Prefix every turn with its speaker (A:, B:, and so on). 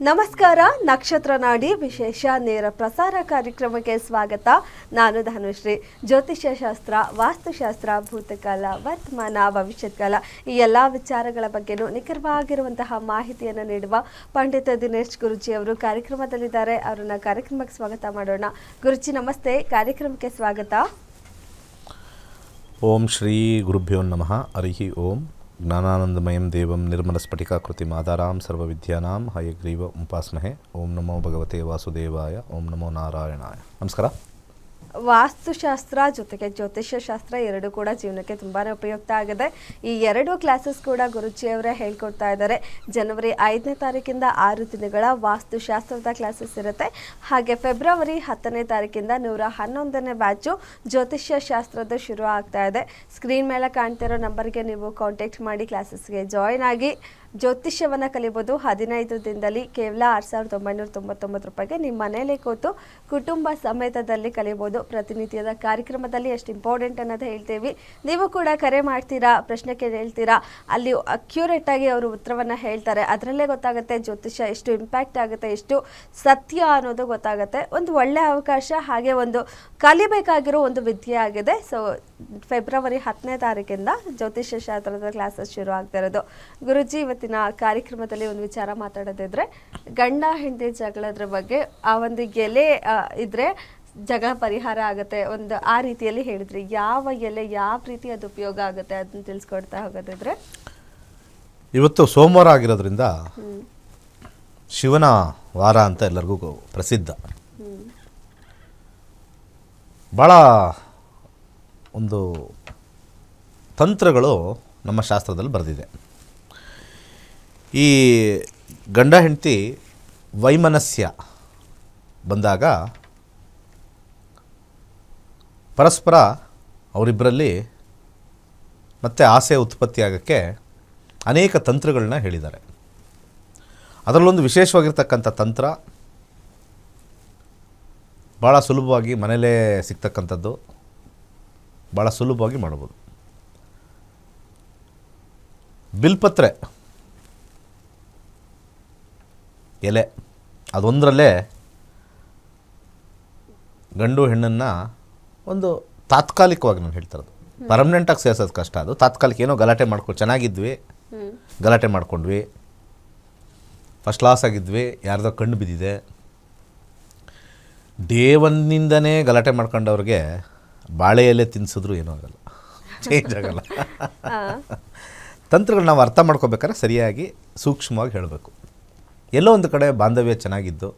A: ನಮಸ್ಕಾರ, ನಕ್ಷತ್ರ ನಾಡಿ ವಿಶೇಷ ನೇರ ಪ್ರಸಾರ ಕಾರ್ಯಕ್ರಮಕ್ಕೆ ಸ್ವಾಗತ. ನಾನು ಧನುಶ್ರೀ. ಜ್ಯೋತಿಷ್ಯ ಶಾಸ್ತ್ರ ವಾಸ್ತುಶಾಸ್ತ್ರ, ಭೂತಕಾಲ, ವರ್ತಮಾನ ಭವಿಷ್ಯತ್ ಕಾಲ ಈ ಎಲ್ಲ ವಿಚಾರಗಳ ಬಗ್ಗೆನೂ ನಿಖರವಾಗಿರುವಂತಹ ಮಾಹಿತಿಯನ್ನು ನೀಡುವ ಪಂಡಿತ ದಿನೇಶ್ ಗುರುಜಿ ಅವರು ಕಾರ್ಯಕ್ರಮದಲ್ಲಿದ್ದಾರೆ. ಅವರನ್ನ ಕಾರ್ಯಕ್ರಮಕ್ಕೆ ಸ್ವಾಗತ ಮಾಡೋಣ. ಗುರುಜಿ, ನಮಸ್ತೆ. ಕಾರ್ಯಕ್ರಮಕ್ಕೆ ಸ್ವಾಗತ.
B: ಓಂ ಶ್ರೀ ಗುರುಭ್ಯೋ ನಮಃ. ಹರಿ ಓಂ. ಜ್ಞಾನಾನಂದಮಯಂ ದೇವಂ ನಿರ್ಮಲಸ್ಫಟಿಕಾಕೃತಿಂ ಆಧಾರಾಂ ಸರ್ವವಿದ್ಯಾನಾಂ ಹಯಗ್ರೀವ ಉಪಾಸ್ಮಹೆ. ಓಂ ನಮೋ ಭಗವತೆ ವಾಸುದೇವಾಯ. ಓಂ ನಮೋ ನಾರಾಯಣಾಯ. ನಮಸ್ಕಾರ.
A: ವಾಸ್ತುಶಾಸ್ತ್ರ ಜೊತೆಗೆ ಜ್ಯೋತಿಷ್ಯ ಶಾಸ್ತ್ರ ಎರಡು ಕೂಡ ಜೀವನಕ್ಕೆ ತುಂಬಾ ಉಪಯುಕ್ತ ಆಗಿದೆ. ಈ ಎರಡು ಕ್ಲಾಸಸ್ ಕೂಡ ಗುರುಜಿಯವರೇ ಹೇಳ್ಕೊಡ್ತಾ ಇದ್ದಾರೆ. ಜನವರಿ ಐದನೇ ತಾರೀಕಿಂದ ಆರು ದಿನಗಳ ವಾಸ್ತುಶಾಸ್ತ್ರದ ಕ್ಲಾಸಸ್ ಇರುತ್ತೆ. ಹಾಗೆ ಫೆಬ್ರವರಿ ಹತ್ತನೇ ತಾರೀಕಿಂದ ನೂರ ಹನ್ನೊಂದನೇ ಬ್ಯಾಚು ಜ್ಯೋತಿಷ್ಯ ಶಾಸ್ತ್ರದ ಶುರು ಆಗ್ತಾ ಇದೆ. ಸ್ಕ್ರೀನ್ ಮೇಲೆ ಕಾಣ್ತಿರೋ ನಂಬರ್ಗೆ ನೀವು ಕಾಂಟ್ಯಾಕ್ಟ್ ಮಾಡಿ ಕ್ಲಾಸಸ್ಗೆ ಜಾಯಿನ್ ಆಗಿ ಜ್ಯೋತಿಷ್ಯವನ್ನು ಕಲಿಬೋದು. ಹದಿನೈದು ದಿನದಲ್ಲಿ ಕೇವಲ ಆರು ಸಾವಿರದ ಒಂಬೈನೂರ ತೊಂಬತ್ತೊಂಬತ್ತು ರೂಪಾಯಿಗೆ ನಿಮ್ಮ ಮನೆಯಲ್ಲೇ ಕೂತು ಕುಟುಂಬ ಸಮೇತದಲ್ಲಿ ಕಲಿಬೋದು. ಪ್ರತಿನಿತ್ಯದ ಕಾರ್ಯಕ್ರಮದಲ್ಲಿ ಎಷ್ಟು ಇಂಪಾರ್ಟೆಂಟ್ ಅನ್ನೋದು ಹೇಳ್ತೀವಿ. ನೀವು ಕೂಡ ಕರೆ ಮಾಡ್ತೀರಾ, ಪ್ರಶ್ನೆ ಕೇಳ್ತೀರಾ ಅಲ್ಲಿ ಅಕ್ಯುರೇಟ್ ಆಗಿ ಅವರು ಉತ್ತರವನ್ನು ಹೇಳ್ತಾರೆ. ಅದರಲ್ಲೇ ಗೊತ್ತಾಗುತ್ತೆ ಜ್ಯೋತಿಷ್ಯ ಎಷ್ಟು ಇಂಪ್ಯಾಕ್ಟ್ ಆಗುತ್ತೆ, ಎಷ್ಟು ಸತ್ಯ ಅನ್ನೋದು ಗೊತ್ತಾಗುತ್ತೆ. ಒಂದು ಒಳ್ಳೆ ಅವಕಾಶ, ಹಾಗೆ ಒಂದು ಕಲಿಬೇಕಾಗಿರೋ ಒಂದು ವಿದ್ಯೆ ಆಗಿದೆ. ಸೊ ಫೆಬ್ರವರಿ ಹತ್ತನೇ ತಾರೀಕಿಂದ ಜ್ಯೋತಿಷ್ಯ ಶಾಸ್ತ್ರದ ಕ್ಲಾಸಸ್ ಶುರು ಆಗ್ತಾ ಇರೋದು. ಗುರುಜಿ, ಇವತ್ತಿನ ಕಾರ್ಯಕ್ರಮದಲ್ಲಿ ಒಂದು ವಿಚಾರ ಮಾತಾಡೋದಿದ್ರೆ, ಗಂಡ ಹೆಂಡತಿ ಜಗಳದ್ರ ಬಗ್ಗೆ ಆ ಒಂದು ಗೆಲೆ ಇದ್ರೆ ಜಗಳ ಪರಿಹಾರ ಆಗುತ್ತೆ. ಒಂದು ಆ ರೀತಿಯಲ್ಲಿ ಹೇಳಿದ್ರಿ. ಯಾವ ಎಲೆ ಯಾವ ರೀತಿ ಅದು ಉಪಯೋಗ ಆಗುತ್ತೆ ಅದನ್ನ ತಿಳಿಸ್ಕೊಡ್ತಾ ಹೋಗೋದಿದ್ರೆ?
B: ಇವತ್ತು ಸೋಮವಾರ ಆಗಿರೋದ್ರಿಂದ ಶಿವನ ವಾರ ಅಂತ ಎಲ್ಲರಿಗೂ ಪ್ರಸಿದ್ಧ. ಭಾಳ ಒಂದು ತಂತ್ರಗಳು ನಮ್ಮ ಶಾಸ್ತ್ರದಲ್ಲಿ ಬರೆದಿದೆ. ಈ ಗಂಡ ಹೆಂಡತಿ ವೈಮನಸ್ಯ ಬಂದಾಗ ಪರಸ್ಪರ ಅವರಿಬ್ಬರಲ್ಲಿ ಮತ್ತೆ ಆಸೆ ಉತ್ಪತ್ತಿ ಆಗೋಕ್ಕೆ ಅನೇಕ ತಂತ್ರಗಳನ್ನ ಹೇಳಿದ್ದಾರೆ. ಅದರಲ್ಲೊಂದು ವಿಶೇಷವಾಗಿರ್ತಕ್ಕಂಥ ತಂತ್ರ ಭಾಳ ಸುಲಭವಾಗಿ ಮನೇಲೇ ಸಿಗ್ತಕ್ಕಂಥದ್ದು. ಭಾಳ ಸುಲಭವಾಗಿ ಮಾಡ್ಬೋದು ಬಿಲ್ಪತ್ರೆ ಎಲೆ, ಅದೊಂದರಲ್ಲೇ ಗಂಡು ಹೆಣ್ಣನ್ನು ಒಂದು ತಾತ್ಕಾಲಿಕವಾಗಿ ನಾನು ಹೇಳ್ತಾ ಇರೋದು. ಪರ್ಮನೆಂಟಾಗಿ ಸೇರ್ಸೋದು ಕಷ್ಟ ಅದು. ತಾತ್ಕಾಲಿಕ ಏನೋ ಗಲಾಟೆ ಮಾಡ್ಕೊಂಡು ಚೆನ್ನಾಗಿದ್ವಿ. ಗಲಾಟೆ ಮಾಡ್ಕೊಂಡ್ವಿ. ಫಸ್ಟ್ ಕ್ಲಾಸ್ ಆಗಿದ್ವಿ. ಯಾರ್ದೋ ಕಣ್ಣು ಬಿದ್ದಿದೆ. ಡೇ ಒಂದಿಂದನೇ ಗಲಾಟೆ ಮಾಡ್ಕೊಂಡವ್ರಿಗೆ ಬಾಳೆ ಎಲೆ ತಿನ್ಸಿದ್ರು ಏನೂ ಆಗಲ್ಲ. ಚೇಂಜ್ ಆಗಲ್ಲ. ತಂತ್ರಗಳು ನಾವು ಅರ್ಥ ಮಾಡ್ಕೋಬೇಕಾದ್ರೆ ಸರಿಯಾಗಿ ಸೂಕ್ಷ್ಮವಾಗಿ ಹೇಳಬೇಕು. ಎಲ್ಲೋ ಒಂದು ಕಡೆ ಬಾಂಧವ್ಯ ಚೆನ್ನಾಗಿದ್ದು.